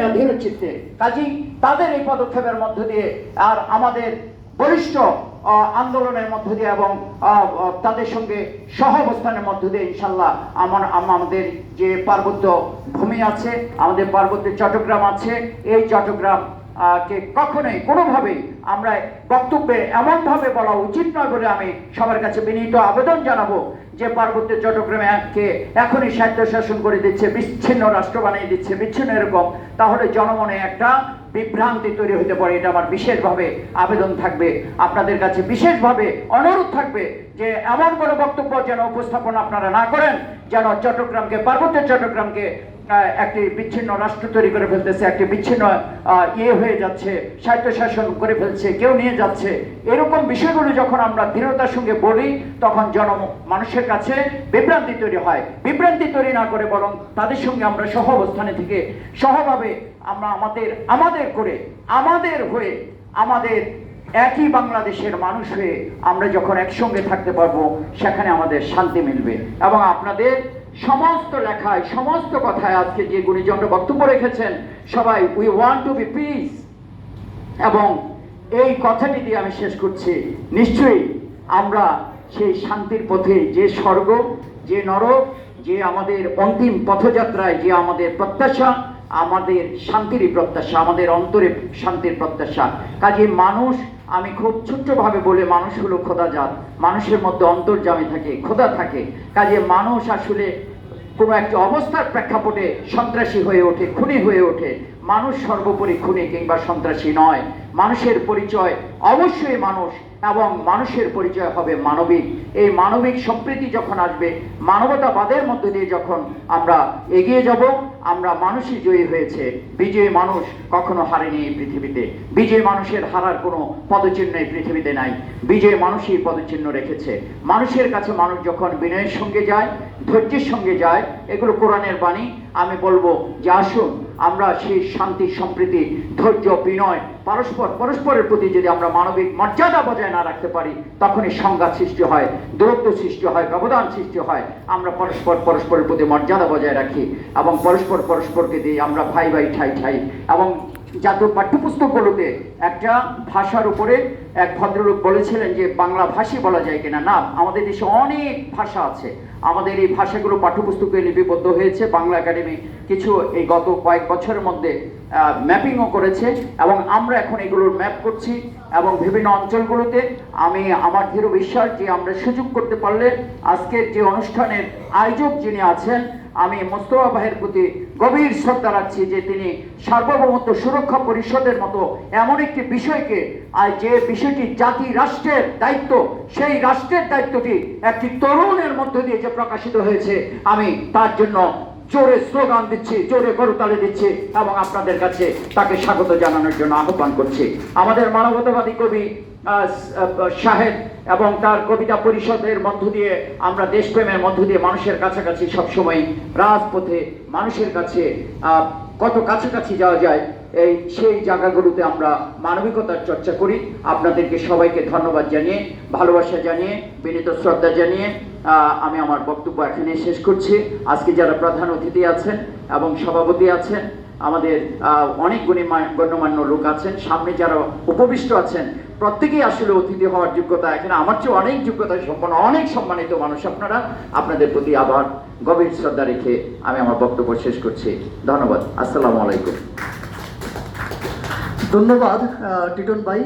দীর্ঘমেয়াধীন চিত্তে কাজেই তাদের এই পদক্ষেপের মধ্য দিয়ে আর আমাদের বলিষ্ঠ আন্দোলনের মধ্য দিয়ে এবং তাদের সঙ্গে সহ অবস্থানের মধ্য দিয়ে ইনশাল্লাহ আমার আমাদের যে পার্বত্য ভূমি আছে, আমাদের পার্বত্য চট্টগ্রাম আছে, এই চট্টগ্রাম কে কখনোই কোনোভাবেই আমরা বক্তব্যে এমনভাবে বলা উচিত নয় বলে আমি সবার কাছে বিনীত আবেদন জানাব যে পার্বত্য চট্টগ্রামকে এখনই স্বায়ত্তশাসন করে দিচ্ছে, বিচ্ছিন্ন রাষ্ট্র বানিয়ে দিচ্ছে, বিচ্ছিন্ন এরকম, তাহলে জনমনে একটা বিভ্রান্তি তৈরি হতে পারে। এটা আমার বিশেষভাবে আবেদন থাকবে। আপনাদের কাছে বিশেষভাবে অনুরোধ থাকবে যে এমন কোনো বক্তব্য যেন উপস্থাপন আপনারা না করেন, যেন চট্টগ্রামকে, পার্বত্য চট্টগ্রামকে একটি বিচ্ছিন্ন রাষ্ট্র তৈরি করে ফেলতেছে, একটি বিচ্ছিন্ন ইয়ে হয়ে যাচ্ছে, স্বায়ত্তশাসন করে ফেলছে, কেউ নিয়ে যাচ্ছে। এরকম বিষয়গুলো যখন আমরা দৃঢ়তার সঙ্গে বলি তখন জন মানুষের কাছে বিভ্রান্তি তৈরি হয়। বিভ্রান্তি তৈরি না করে বরং তাদের সঙ্গে আমরা সহ অবস্থানে থেকে সহভাবে আমরা আমাদের আমাদের করে, আমাদের হয়ে, আমাদের একই বাংলাদেশের মানুষ হয়ে আমরা যখন একসঙ্গে থাকতে পারব, সেখানে আমাদের শান্তি মিলবে। এবং আপনাদের সমস্ত লেখায়, সমস্ত কথায় আজকে যে গুণীজনরা বক্তব্য রেখেছেন, সবাই we want to be peace এবং এই কথাটি দিয়ে আমি শেষ করছি। নিশ্চয়ই আমরা সেই শান্তির পথে যে স্বর্গ, যে নরক, যে আমাদের অন্তিম পথযাত্রায় যে আমাদের প্রত্যাশা আমাদের শান্তিরই প্রত্যাশা, আমাদের অন্তরে শান্তির প্রত্যাশা। কাজে মানুষ, আমি খুব ছোট্টভাবে বলে মানুষ হলো খোদাজাত। মানুষের মধ্যে অন্তর্জামী থাকে, খোদা থাকে। কাজে মানুষ আসলে কোনো একটা অবস্থার প্রেক্ষাপটে সন্ত্রাসী হয়ে ওঠে, খুনি হয়ে ওঠে। মানুষ সর্বোপরি খুনি কিংবা সন্ত্রাসী নয়। মানুষের পরিচয় অবশ্যই মানুষ এবং মানুষের পরিচয় হবে মানবিক। এই মানবিক সম্প্রীতি যখন আসবে, মানবতাবাদের মধ্যে দিয়ে যখন আমরা এগিয়ে যাব আমরা মানুষই জয়ী হয়েছে। বিজয়ী মানুষ কখনো হারেনি এই পৃথিবীতে। বিজয়ী মানুষের হারার কোনো পদচিহ্ন এই পৃথিবীতে নাই। বিজয়ী মানুষই পদচিহ্ন রেখেছে। মানুষের কাছে মানুষ যখন বিনয়ের সঙ্গে যায়, ধৈর্যের সঙ্গে যায়, এগুলো কোরআনের বাণী। আমি বলব যে আসুন আমরা সেই শান্তি, সম্প্রীতি, ধৈর্য, বিনয়, পরস্পর, পরস্পরের প্রতি যদি আমরা মানবিক মর্যাদা বজায় না রাখতে পারি, তখনই সংঘাত সৃষ্টি হয়, দূরত্ব সৃষ্টি হয়, ব্যবধান সৃষ্টি হয়। আমরা পরস্পর, পরস্পরের প্রতি মর্যাদা বজায় রাখি এবং পরস্পর, পরস্পরকে দিয়ে আমরা ভাই ভাই, ঠাই ঠাই এবং জাতীয় পাঠ্যপুস্তকগুলোতে একটা ভাষার উপরে এক ভদ্রলোক বলেছিলেন যে, বাংলা ভাষী বলা যায় কিনা? না, আমাদের দেশে অনেক ভাষা আছে। আমাদের এই ভাষাগুলো পাঠ্যপুস্তকে লিপিবদ্ধ হয়েছে। বাংলা একাডেমি কিছু এই গত কয়েক বছরের মধ্যে ম্যাপিংও করেছে এবং আমরা এখন এগুলোর ম্যাপ করছি এবং বিভিন্ন অঞ্চলগুলোতে আমি আমার দৃঢ় বিশ্বাস যে আমরা সুযোগ করতে পারলে আজকের যে অনুষ্ঠানের আয়োজক যিনি আছেন আমি মোস্তফা ভাইয়ের প্রতি গভীর শ্রদ্ধা রাখছি যে তিনি সার্বভৌমত্ব সুরক্ষা পরিষদের মতো এমন একটি বিষয়কে, আর যে বিষয়টি জাতি রাষ্ট্রের দায়িত্ব, সেই রাষ্ট্রের দায়িত্বটি একটি তরুণের মধ্য দিয়ে যে প্রকাশিত হয়েছে, আমি তার জন্য জোরে স্লোগান দিচ্ছি, জোরে করতালে দিচ্ছি এবং আপনাদের কাছে তাকে স্বাগত জানানোর জন্য আহ্বান করছি। আমাদের মানবতাবাদী কবি সাহেব এবং তার কবিতা পরিষদের মধ্য দিয়ে, আমরা দেশপ্রেমের মধ্য দিয়ে মানুষের কাছাকাছি সবসময় রাজপথে মানুষের কাছে কত কাছাকাছি যাওয়া যায়, এই সেই জায়গাগুলোতে আমরা মানবিকতার চর্চা করি। আপনাদেরকে সবাইকে ধন্যবাদ জানিয়ে, ভালোবাসা জানিয়ে, বিনীত শ্রদ্ধা জানিয়ে আমি আমার বক্তব্য এখানে শেষ করছি। আজকে যারা প্রধান অতিথি আছেন এবং সভাপতি আছেন, আমাদের অনেক গণ্যমান্য লোক আছেন। সামনে যারা উপবিষ্ট আছেন, প্রত্যেকেই আসলে অতিথি হওয়ার যোগ্যতা এখানে। আমার চেয়ে অনেক যোগ্যতা সম্পন্ন, অনেক সম্মানিত মানুষ আপনারা। আপনাদের প্রতি আবার গভীর শ্রদ্ধা রেখে আমি আমার বক্তব্য শেষ করছি। ধন্যবাদ। আসসালামু আলাইকুম। ধন্যবাদ টিটন ভাই।